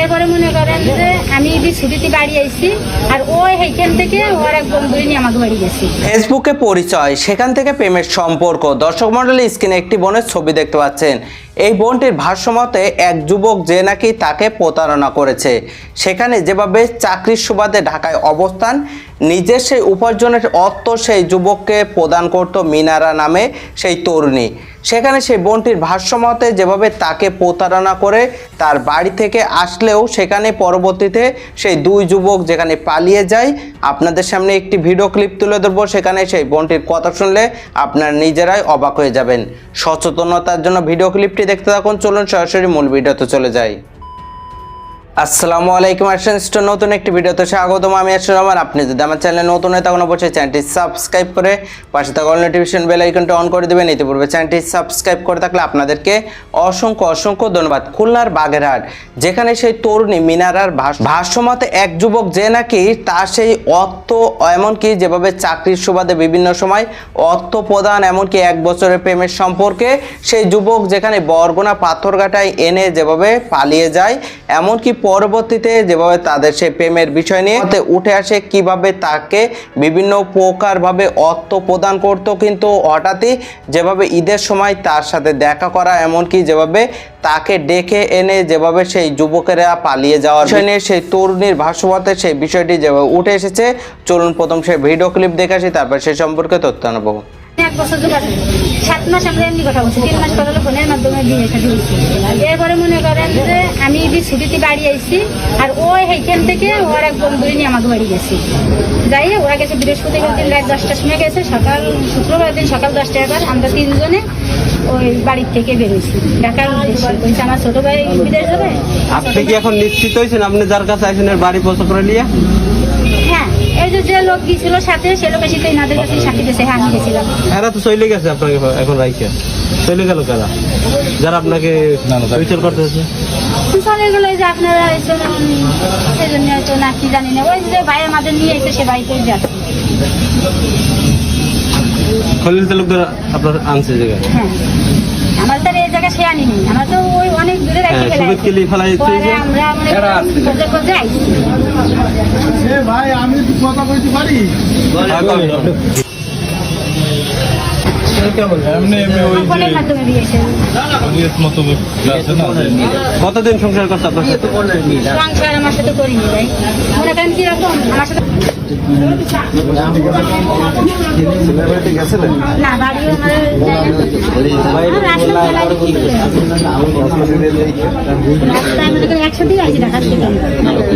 এরপরে মনে করেন যে আমি এদিকে ছুটিতে বাড়ি আইছি, আর ওই সেইখান থেকে ওর এক বন্ধু নিয়ে আমাকে বাড়ি গেছি। ফেসবুকে পরিচয়, সেখান থেকে প্রেমের সম্পর্ক। দর্শক মন্ডলী স্ক্রিনে একটি বোনের ছবি দেখতে পাচ্ছেন। এই বোনটির ভাষ্যমতে, এক যুবক যে নাকি তাকে প্রতারণা করেছে, সেখানে যেভাবে চাকরির সুবাদে ঢাকায় অবস্থান নিজের সেই উপার্জনের অর্থ সেই যুবককে প্রদান করত মিনারা নামে সেই তরুণী। সেখানে সেই বোনটির ভাষ্যমতে যেভাবে তাকে প্রতারণা করে তার বাড়ি থেকে আসলেও সেখানে পরবর্তীতে সেই দুই যুবক যেখানে পালিয়ে যায়, আপনাদের সামনে একটি ভিডিও ক্লিপ তুলে ধরবো। সেখানে সেই বোনটির কথা শুনলে আপনার নিজেরাই অবাক হয়ে যাবেন। সচেতনতার জন্য ভিডিও ক্লিপটি দেখতে থাকুন। চলুন সরাসরি মূল ভিডিওতে চলে যাই। আসসালামু আলাইকুম আসেন স্টোর নতুন একটি ভিডিওতে স্বাগতম। আমি আসলে আমার আপনি যদি আমার চ্যানেলে নতুন হয়ে তখন অবশ্যই চ্যানেলটি সাবস্ক্রাইব করে পাশে থাকা অল নোটিফিকেশন বেল আইকনটা অন করে দেবেন। ইতিপূর্বে চ্যানেলটি সাবস্ক্রাইব করে থাকলে আপনাদেরকে অসংখ্য অসংখ্য ধন্যবাদ। খুলনার বাগেরহাট, যেখানে সেই তরুণী মিনারার ভাষ- ভাষ্যমতে এক যুবক যে নাকি তার সেই অর্থ, এমনকি যেভাবে চাকরির সুবাদে বিভিন্ন সময় অর্থ প্রদান, এমনকি এক বছরের প্রেমের সম্পর্কে সেই যুবক যেখানে বরগুনা পাথরঘাটায় এনে যেভাবে পালিয়ে যায়, এমনকি পরবর্তীতে যেভাবে তাদের সেই প্রেমের বিষয় নিয়ে উঠে আসে, কীভাবে তাকে বিভিন্ন প্রকারভাবে অর্থ প্রদান করত কিন্তু হঠাৎই যেভাবে ঈদের সময় তার সাথে দেখা করা, এমনকি যেভাবে তাকে ডেকে এনে যেভাবে সেই যুবকেরা পালিয়ে যাওয়ার বিষয় নিয়ে, সেই তরুণীর ভাষ্যমতে সেই বিষয়টি যেভাবে উঠে এসেছে, চলুন প্রথম সেই ভিডিও ক্লিপ দেখে আসি, তারপর সেই সম্পর্কে তথ্য নেব এক বছর যোগাযোগ সাত মাস আমরা এমনি কথা বলছি, তিন মাস কথা ফোনের মাধ্যমে বিয়ে শাদী এরপরে মনে করেন যে আমি এদিকে ছুটিতে বাড়ি আইছি, আর ওই সেইখান থেকে ওর এক বন্ধু নিয়ে আমাকে বাড়ি গেছি। যাই ওরা গেছে বৃহস্পতিবার দিন রাত দশটার সময় গেছে, সকাল শুক্রবার দিন সকাল দশটায় আবার আমরা তিনজনে ওই বাড়ির থেকে বেরোইছি ঢাকার উদ্দেশ্যে। আমার ছোট ভাই বিদেশ যাবে? আপনি কি এখন নিশ্চিত হয়েছেন? আপনি যার কাছে আইসেন এর বাড়ি পৌঁছে করে নিয়ে? যে যে লোক গিয়েছিল সাথে সে লোক এসে কাছে সাথে গেছে হ্যাঁ আমি গেছিলাম। এরা তো চলে গেছে আপনাকে এখন রাইকে চলে গেল কারা? যারা আপনাকে বিচার করতেছে। চলে গেল যে আপনারা সেই জন্য হয়তো না কি জানি না। ওই যে ভাই আমাদের নিয়ে এসে সে বাড়িতেই যাচ্ছে খলিল তালুকদার আপনার আনছে জায়গায়। হ্যাঁ। আমার তো এই জায়গায় সে আনিনি। আমার তো ওই অনেক দূরে রাখি হ্যাঁ, সুবিধ কেলি ফেলাই ভাই আমি কথা বলতে পারি। কতদিন সংসার করছে আপনার সাথে? সংসার আমার সাথে করিনি ভাই। মনে করেন কীরকম? আমার সাথে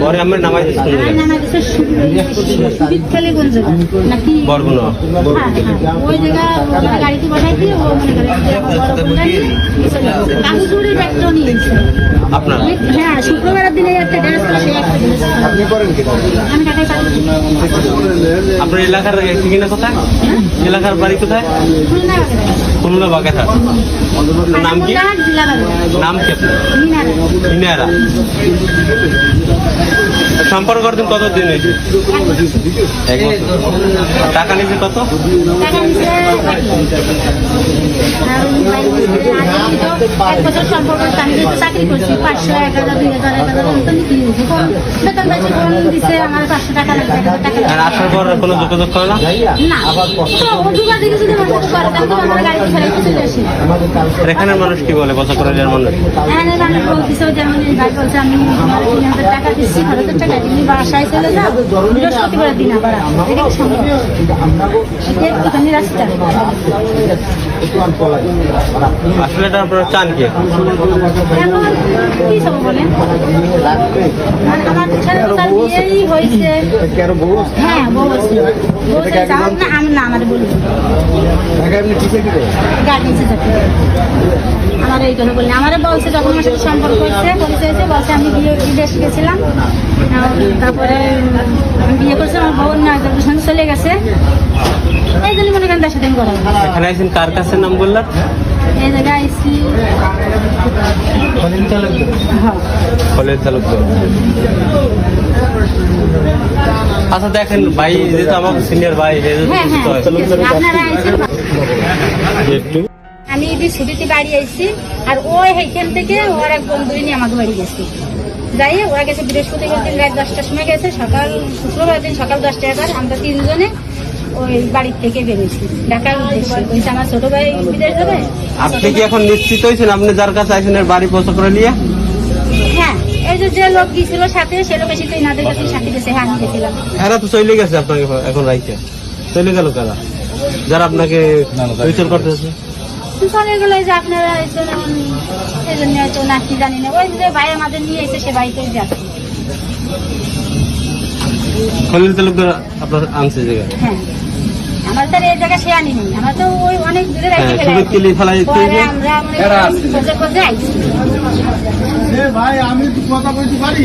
পরে আমরা বরগুনা। ওই জায়গা ও আপনার? হ্যাঁ শুক্রবারের দিনে একটা আপনি করেন কি? আমি ঢাকায় আপনার এলাকার ঠিকানা কোথায়? এলাকার বাড়ি কোথায়? খুলনা বাগেরহাট নাম কি। নাম কি আপনার? সম্পর্ক করতেন কত দিন হয়েছে টাকা নিয়েছে কত? সম্পর্ক টাকা আর। আসার পর কোনো যোগাযোগ করে না? এখানের মানুষ কি বলে? বছর করে যার মানুষ? হ্যাঁ আসলে এটা আপনারা চান কি? সব বলেন? মানে আমার হয়েছে। হ্যাঁ বলছে না আমি না আমার গাড়ি আমার এই কথা বললে। আমারে বলছে যখন আমার সাথে সম্পর্ক হয়েছে পরিচয় হয়েছে বলছে আমি বিয়ে বিদেশ গেছিলাম। তারপরে আমি বিয়ে করছি আমার বউ না চলে গেছে। এই জন্য মনে করেন তার সাথে আমি কথা কার কাছে নাম বললেন আচ্ছা দেখেন ভাই যেহেতু আমার সিনিয়র ভাই হ্যাঁ হ্যাঁ। একটু। আমি ঈদের ছুটিতে বাড়ি আইছি আর ওই সেইখান থেকে ওর এক বন্ধু নিয়ে আমাকে বাড়ি গেছে। যাই ওরা গেছে বৃহস্পতিবার দিন রাত দশটার সময় গেছে। সকাল শুক্রবার দিন সকাল দশটা এগার আমরা তিনজনে ওই বাড়ির থেকে বেরোইছি ঢাকার উদ্দেশ্যে। বলছে আমার ছোট ভাই বিদেশ যাবে? আপনি কি এখন নিশ্চিত হয়েছেন? আপনি যার কাছে এর বাড়ি পৌঁছা করে নিয়ে? হ্যাঁ এই যে যে লোক গিয়েছিল সাথে সে লোক এসে ইনাদের কাছে সাথে গেছে হ্যাঁ আমি গেছিলাম। এরা তো চলে গেছে আপনাকে এখন চলে গেল কারা যারা আপনাকে বিচার করতেছে। চলে গেলো যে আপনারা এই জন্য হয়তো নাকি জানি না। ওই যে ভাই আমাদের নিয়ে এসে সে যাচ্ছে। খলিল তালুকদার আপনার আনছে জায়গা হ্যাঁ। আমার তো এই জায়গা সে আনি নাই তো ওই অনেক দূরে রাখতে সুবিধ কিলি ফেলাই দিতে আমরা খোঁজে খোঁজে আইছি ভাই আমি কথা বলতে পারি।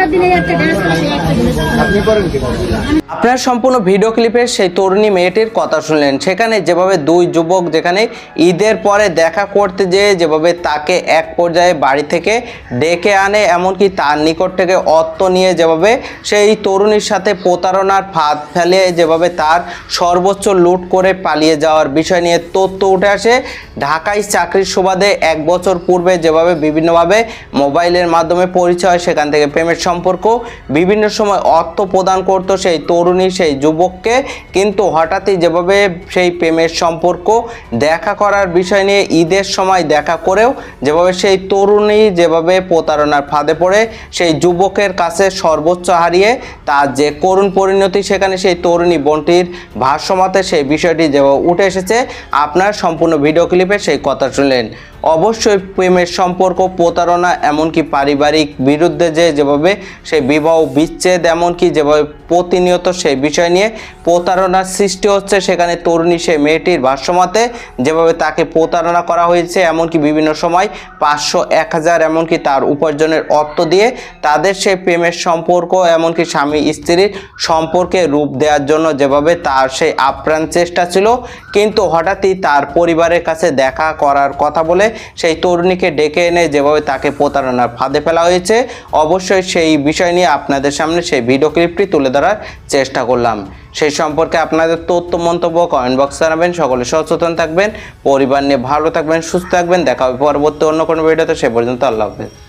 আপনার সম্পূর্ণ ভিডিও ক্লিপে সেই তরুণী মেয়েটির কথা শুনলেন। সেখানে যেভাবে দুই যুবক যেখানে ঈদের পরে দেখা করতে যেয়ে যেভাবে তাকে এক পর্যায়ে বাড়ি থেকে ডেকে আনে এমনকি তার নিকট থেকে অর্থ নিয়ে যেভাবে সেই তরুণীর সাথে প্রতারণার ফাঁদ ফেলে যেভাবে তার সর্বোচ্চ লুট করে পালিয়ে যাওয়ার বিষয় নিয়ে তথ্য উঠে আসে। ঢাকায় চাকরির সুবাদে এক বছর পূর্বে যেভাবে বিভিন্নভাবে মোবাইলের মাধ্যমে পরিচয় সেখান থেকে প্রেমের সম্পর্ক বিভিন্ন সময় অর্থ প্রদান করত সেই তরুণী, সেই যুবককে। কিন্তু হঠাৎই যেভাবে সেই প্রেমের সম্পর্ক দেখা করার বিষয় নিয়ে ঈদের সময় দেখা করেও যেভাবে সেই তরুণী যেভাবে প্রতারণার ফাঁদে পড়ে, সেই যুবকের কাছে সর্বোচ্চ হারিয়ে তার যে করুণ পরিণতি সেখানে সেই তরুণী বোনটির ভাষ্যমতে সেই বিষয়টি যেভাবে উঠে এসেছে, আপনার সম্পূর্ণ ভিডিও ক্লিপে সেই কথা শুনলেন। অবশ্যই প্রেমের সম্পর্ক, প্রতারণা, এমনকি পারিবারিক বিরুদ্ধে যে যেভাবে সেই বিবাহ বিচ্ছেদ, এমনকি যেভাবে প্রতিনিয়ত সেই বিষয় নিয়ে প্রতারণার সৃষ্টি হচ্ছে, সেখানে তরুণী সেই মেয়েটির ভাষ্যমতে যেভাবে তাকে প্রতারণা করা হয়েছে, এমনকি বিভিন্ন সময় পাঁচশো এক হাজার এমনকি তার উপার্জনের অর্থ দিয়ে তাদের সেই প্রেমের সম্পর্ক, এমনকি স্বামী স্ত্রীর সম্পর্কে রূপ দেওয়ার জন্য যেভাবে তার সেই আপ্রাণ চেষ্টা ছিল। কিন্তু হঠাৎই তার পরিবারের কাছে দেখা করার কথা বলে সেই তরুণীকে ডেকে এনে যেভাবে তাকে প্রতারণার ফাঁদে ফেলা হয়েছে, অবশ্যই সেই বিষয় নিয়ে আপনাদের সামনে সেই ভিডিও ক্লিপটি তুলে ধরার চেষ্টা করলাম। সেই সম্পর্কে আপনাদের তথ্য, মন্তব্য কমেন্ট বক্স জানাবেন। সকলে সচেতন থাকবেন, পরিবার নিয়ে ভালো থাকবেন, সুস্থ থাকবেন। দেখা হবে পরবর্তী অন্য কোনো ভিডিওতে। সে পর্যন্ত আল্লাহ হাফেজ।